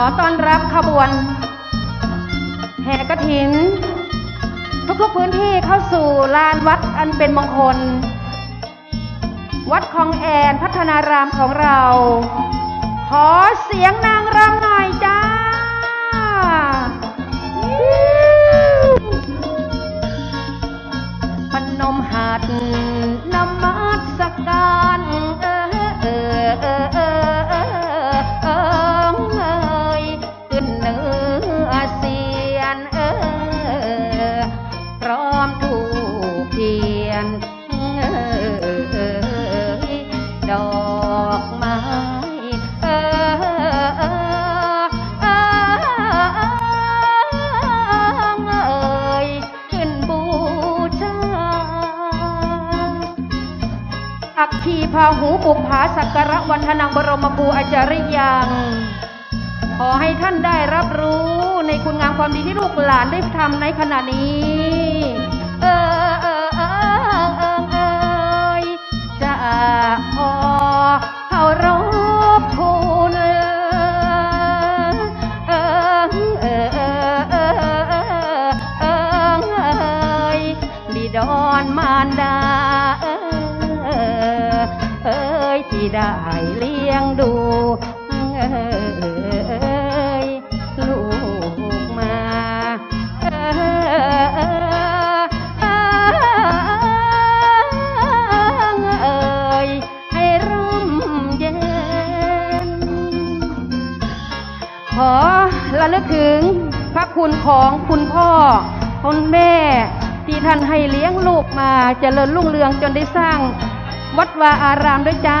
อต้อนรับขบวน แห่กระถิน ทุกๆพื้นที่เข้าสู่ลานวัดอันเป็นมงคล วัดคลองแอนพัฒนารามของเรา ขอเสียงนางรำหน่อยจ้าพนมหัด กการะวันธนังบรมครูอาจาริยังขอให้ท่านได้รับรู้ในคุณงามความดีที่ลูกหลานได้ทำในขณะนี้ เออเออเออเออเอยจะขอ ขอระลึกถึงพระคุณของคุณพ่อคุณแม่ ที่ท่านให้เลี้ยงลูกมาเจริญรุ่งเรืองจนได้สร้างวัดวาอารามด้วยจ้า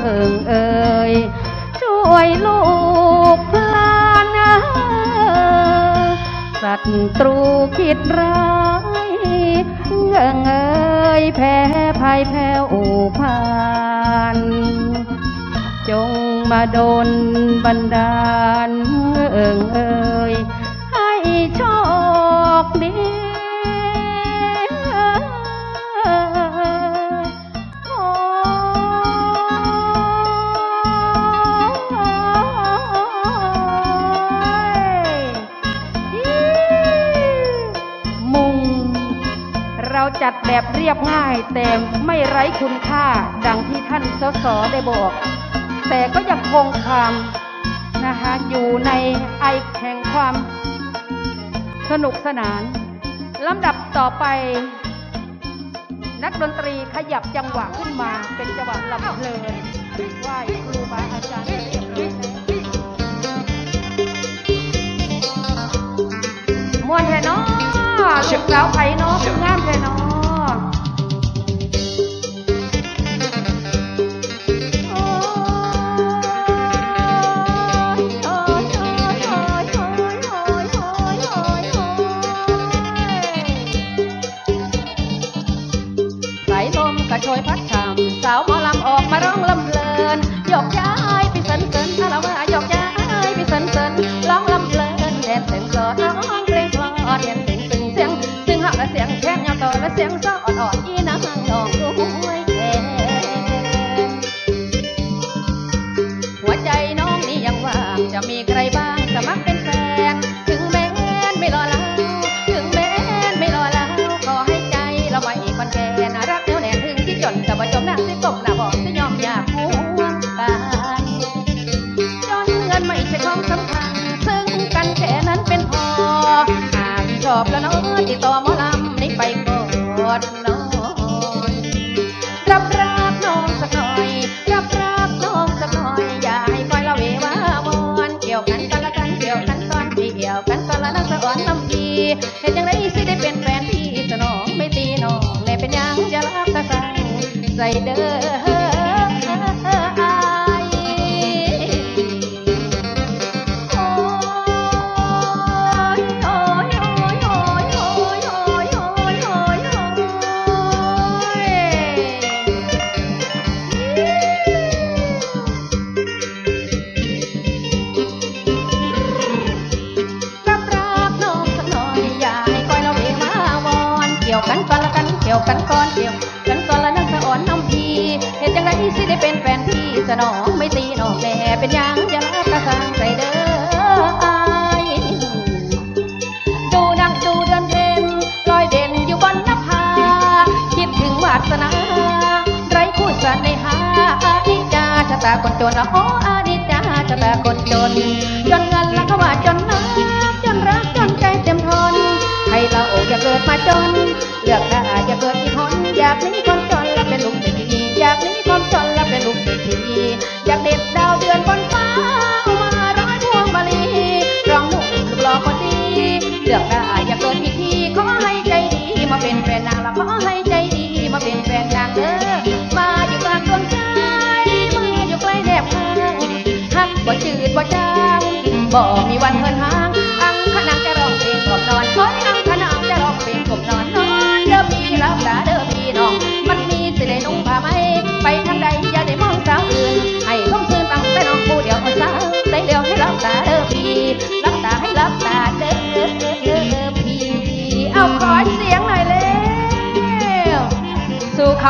เจิงเอ่ยช่วยลูกพลานะศัตรูคิดร้ายเงิงเอ่ยแพ้ภัยแพ้อูพานจงมาโดนบันดาลเอิงเอ่ย จัดแบบเรียบง่าย แต่ไม่ไร้คุณค่าดังที่ท่านสสได้บอก แต่ก็ยังคงความนะคะอยู่ในไอแห่งความสนุกสนานลำดับต่อไป นักดนตรีขยับจังหวะขึ้นมาเป็นจังหวะลำเพลินไหว้ครูบาอาจารย์เรียบร้อยแล้วมวนแท่นอลูกสาวไผ่นอ yang. เด้อกันก่อนเกี่ยว เป็นอย่างอย่าละกระสังใจเด้ออายดูนังดูเดือนเพ็ญลอยเด่นอยู่บนนภาคิดถึงวาสนา ไรผู้สนในหาอานิจาชะตาคนจนอ๋ออานิจาชะตาคนจน จนเงินแล้วก็ว่าจน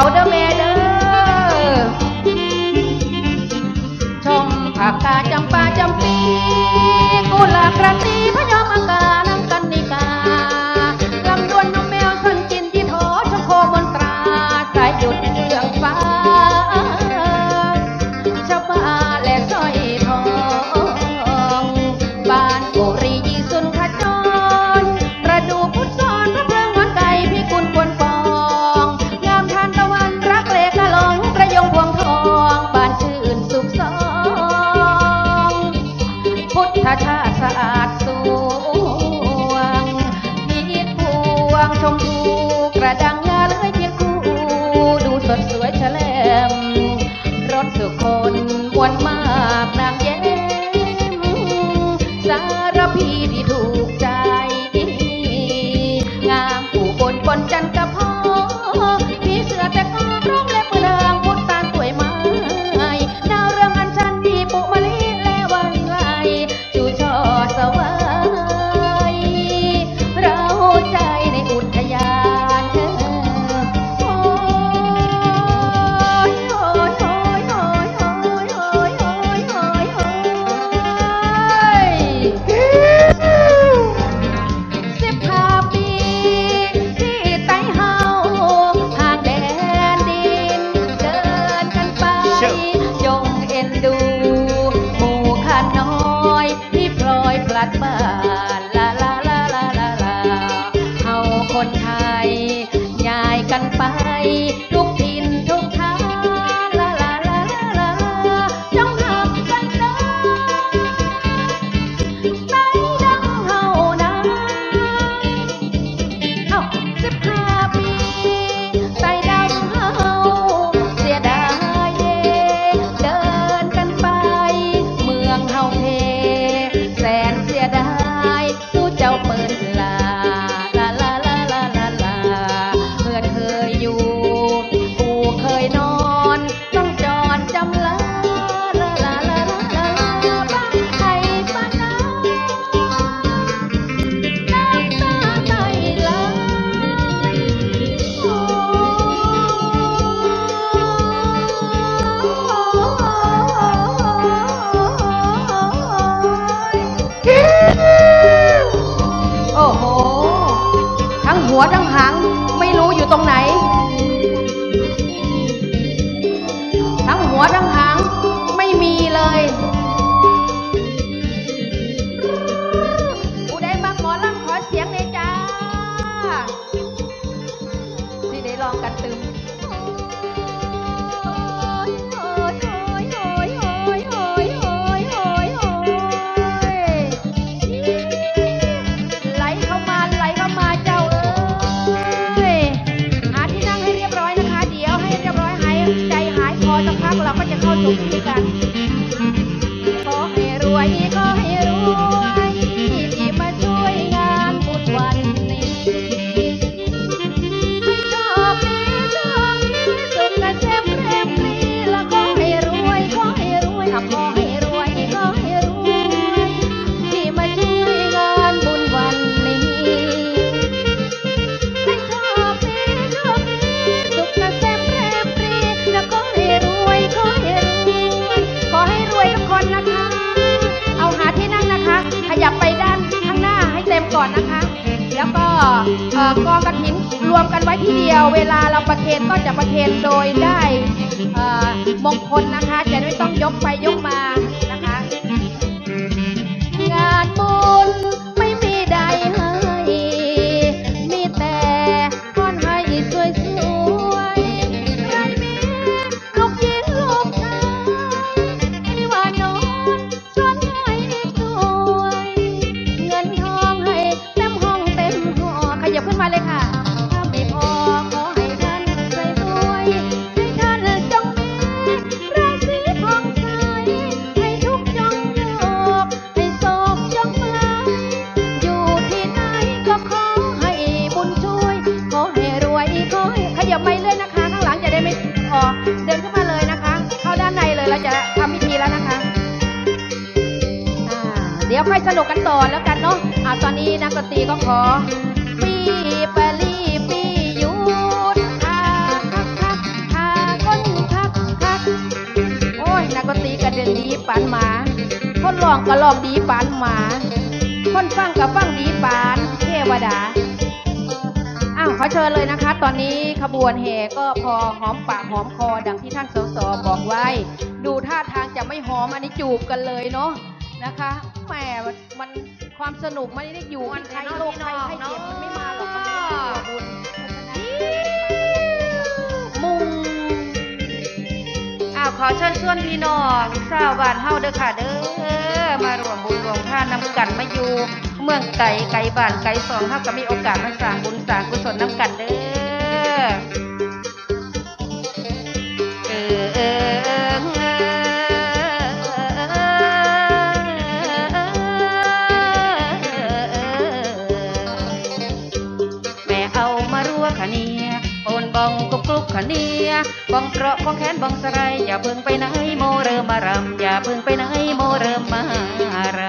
เขาเด้อแม่เด้อชมผักกาจำปาจำปีกุหลาบกระตีพ आई กองกระถินรวมกันไว้ที่เดียว เวลาเราประเคนก็จะประเคนโดยได้มงคลนะคะ จะไม่ต้องยกไปยกมานะคะ งานบุญ นี้นักดนตรีก็ขอปีปะลีปีหยุดคาคักคักคาก้นคักคักโอ้ยนักดนตรีกระเด็นดีปานหมา คนร้องก็ร้องดีปานหมา คนฟังก็ฟังดีปานเทวดาอ้าวขอเชิญเลยนะคะ ตอนนี้ขบวนแห่ก็พอหอมปากหอมคอดังที่ท่านสสบอกไว้ ดูท่าทางจะไม่หอมอันนี้จูบกันเลยเนาะนะคะแหมมัน ความสนุกมันไม่ได้อยู่กันใครโลกใครให้เกียรติมันไม่มาหรอกมันเป็นตัวบุญมุงอ้าวขอเชิญชวนพี่น้องชาวบ้านเฮาเด้อค่ะเด้อมารวมบุญรวมทานนำกันมาอยู่ เมืองไก่ไก่บ้านไก่สองเฮาก็มีโอกาสมาสร้างบุญสร้างกุศลนำกันเด้อ บองแขนบองสไรอย่าเพิ่งไปไหนโมเริ่มมารำอย่าเพิ่งไปไหนโมเริ่มมารำ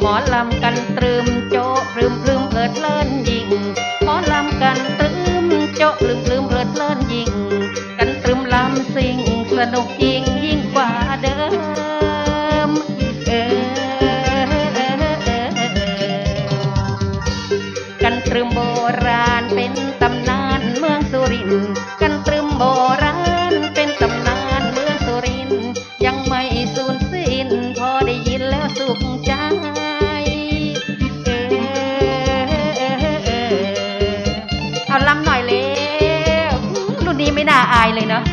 หมอลำกันตรึมโจะพรึมพรึมเพลิดเลินยิงหมอลำกันตรึมโจะพรึมพรึมเพลิดเลินยิง กันตรึมลำสิ่งสนุกยิง อายเลยเนาะ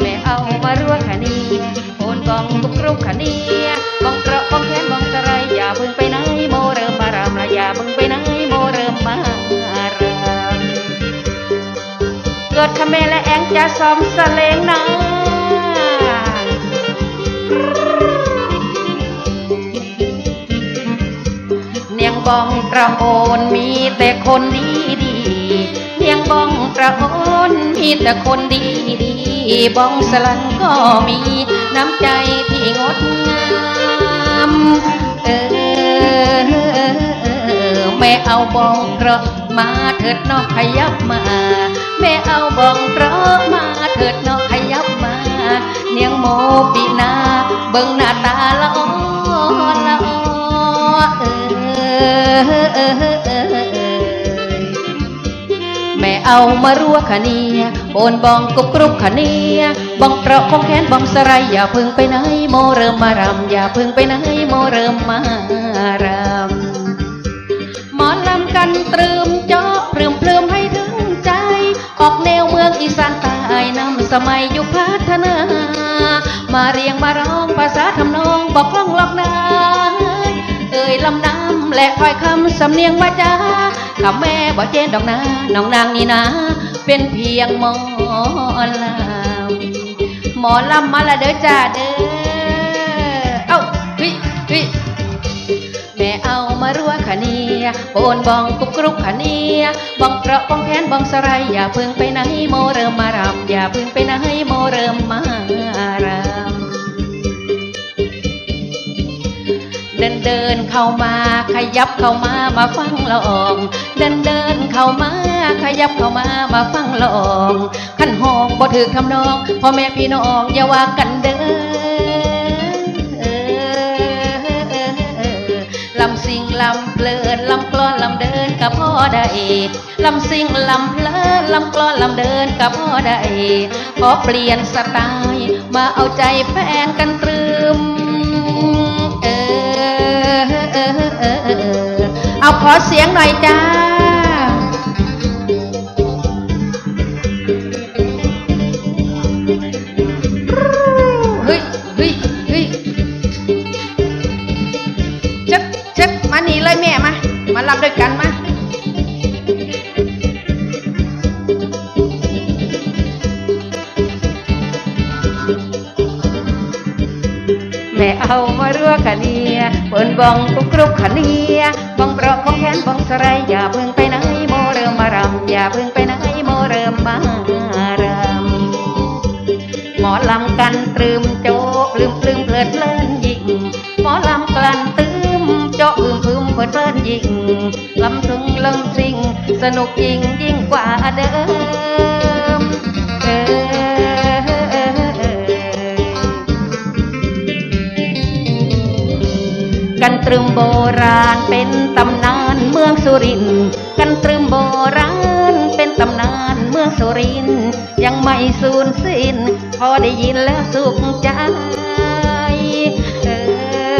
แม่เอามาร่วขะนีโอนกองกุกรุกขะนีบองเกราะบองแขนบองสะไรอย่าเพึ่งไปไหนโมเริ่มมารำละอย่าเพึ่งไปไหนโมเริ่มมารำเกิดขะเมและแองจะซ้อมสะเลงนาเนียงบองประโอนมีแต่คนดีดี ระโอนมีแต่คนดีดีบองสลันก็มีน้ำใจที่งดงามเออแม่เอาบองกระมาเถิดนอกขยับมา แม่เอาบองกระมาเถิดนอกขยับมา เนียงโมปีนา เบิ่งหน้าตาละออละออเอเออเออเออ เอามารัวขะเนียโอนบองกุบกรุบขะเนียบองเปราะบองแขนบองสไรอย่าพึ่งไปไหนโมเริ่มมารำอย่าพึ่งไปไหนโมเริ่มมารำหมอลำกันตรึมเจาะพรึมพรึมให้ถึงใจ ออกแนวเมืองอีสานใต้นำสมัยยุคพัฒนา มาเรียงมาร้องภาษาทำนองบอกล้องลอกนายเอ่ยลำน้ำและถ้อยคำสำเนียงวาจา คำแม่บอกเจนดอกนาน้องนางนี่นะ เป็นเพียงหมอลำหมอลำมาละเด้อจ้าเด้อเอ้าเฮ้ยเฮ้ยแม่เอามารัวขาเนียโปนบองกุบกรุบขาเนียบองเกราะบองแขนบองสไรอย่าเพึ่งไปไหนโมเริ่มมารำอย่าเพึ่งไปไหนโมเริ่มมา เดินเข้ามาขยับเข้ามามาฟังลอง เดินเดินเข้ามาขยับเข้ามามาฟังลองขันห้องบ่ถือคำนองพ่อแม่พี่น้องอย่าว่ากันเด้อลำสิงลำเพลินลำกลอนลำเดินกับพ่อได้ลำสิงลำเพลินลำกลอนลำเดินกับพ่อได้ขอเปลี่ยนสไตล์มาเอาใจแฟนกันตรึม ขอเสียงหน่อยจ้า เฮ้ยเฮ้ยเฮ้ยชัดชัดมาหนีเลยแม่มา มารับด้วยกันมาแม่เอามาเรือขันเนียเปิ้นบองกุกกรุบขันเนียบอง อย่าเพิ่งไปไหนโมเริ่มมารำหมอลำกันตรึมโจกลืมปลืมเพลิดเพลินยิ่งหมอลำกลั่นตืมโจกอืมพึมเพลิดเพลินยิ่งลำถึงลำซิงสนุกยิ่งยิ่งกว่าเดิมเออเออเออกันตรึมโบราณเป็นตำนานเมืองสุรินทร์กันตรึมโบราณ ตำนานเมืองสุรินยังไม่สูญสิ้น พอได้ยินแล้วสุขใจเออ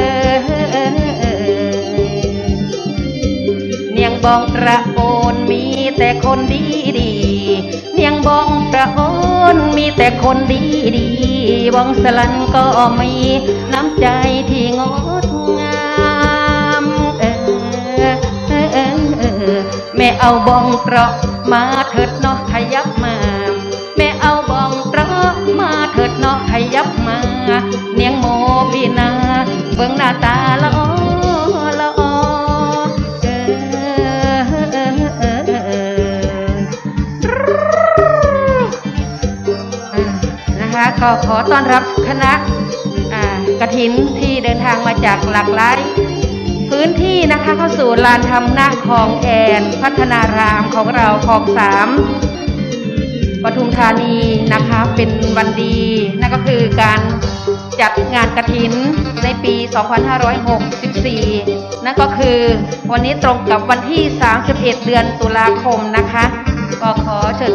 เนียงบองประโอนมีแต่คนดีดีเนียงบองประโอนมีแต่คนดีดีบองสลันก็มีน้ำใจที่งดงามเออเออเออแม่เอาบองเตราะ มาเถิดเนาะขยับมา แม่เอาบองตราะมาเถิดเนาะขยับมา เนียงโมบีนา เบิ่งหน้าตาละออละออเออเออเออเอออ่านะคะก็ขอต้อนรับคณะอ่ากระถินที่เดินทางมาจากหลากหลาย พื้นที่นะคะเข้าสู่ลานธรรมนาคลองแอนพัฒนารามของเราคลองสามปทุมธานีนะคะเป็นวันดีนั่นก็คือการจัดงานกระถินในปี 2564 นั่นก็คือวันนี้ตรงกับวันที่ 31 เดือนตุลาคมนะคะ ก็ขอเชิญ